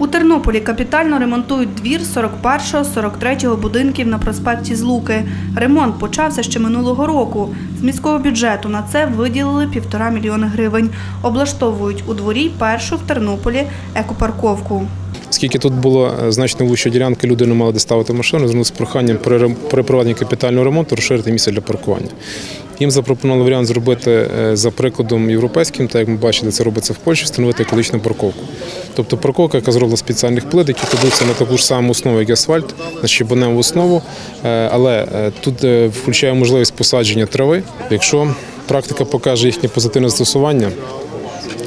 У Тернополі капітально ремонтують двір 41-43 будинків на проспекті Злуки. Ремонт почався ще минулого року. З міського бюджету на це виділили півтора мільйони гривень. Облаштовують у дворі першу в Тернополі екопарковку. Оскільки тут було е, значно вища ділянка, люди не мали де ставити машину, з проханням при проведенні капітального ремонту розширити місце для паркування. Їм запропонували варіант зробити е, за прикладом європейським, так як ми бачили, це робиться в Польщі, встановити екологічну парковку. Тобто парковка, яка зроблена з спеціальних плит, які кладуться на таку ж саму основу, як асфальт, на щебеневу основу, Е, але е, тут е, включає можливість посадження трави. Якщо практика покаже їхнє позитивне застосування,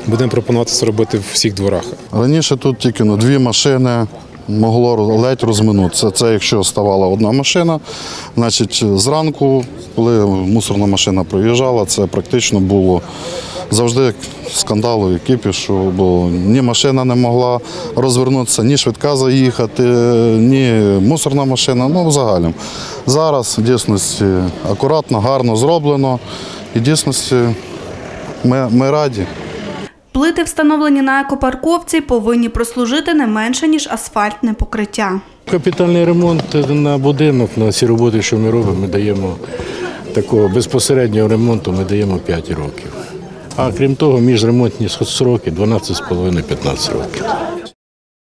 будемо пропонувати це робити в всіх дворах. Раніше тут тільки ну, дві машини могло ледь розминутися. Це якщо ставала одна машина, значить зранку, коли мусорна машина проїжджала, це практично було завжди скандалу і кипішу, бо ні машина не могла розвернутися, ні швидка заїхати, ні мусорна машина, ну взагалі. Зараз в дійсності акуратно, гарно зроблено. І в дійсності ми, ми раді. Плити, встановлені на екопарковці, повинні прослужити не менше, ніж асфальтне покриття. Капітальний ремонт на будинок, на ці роботи, що ми робимо, ми даємо такого безпосереднього ремонту ми даємо 5 років. А крім того, міжремонтні сроки 12,5-15 років.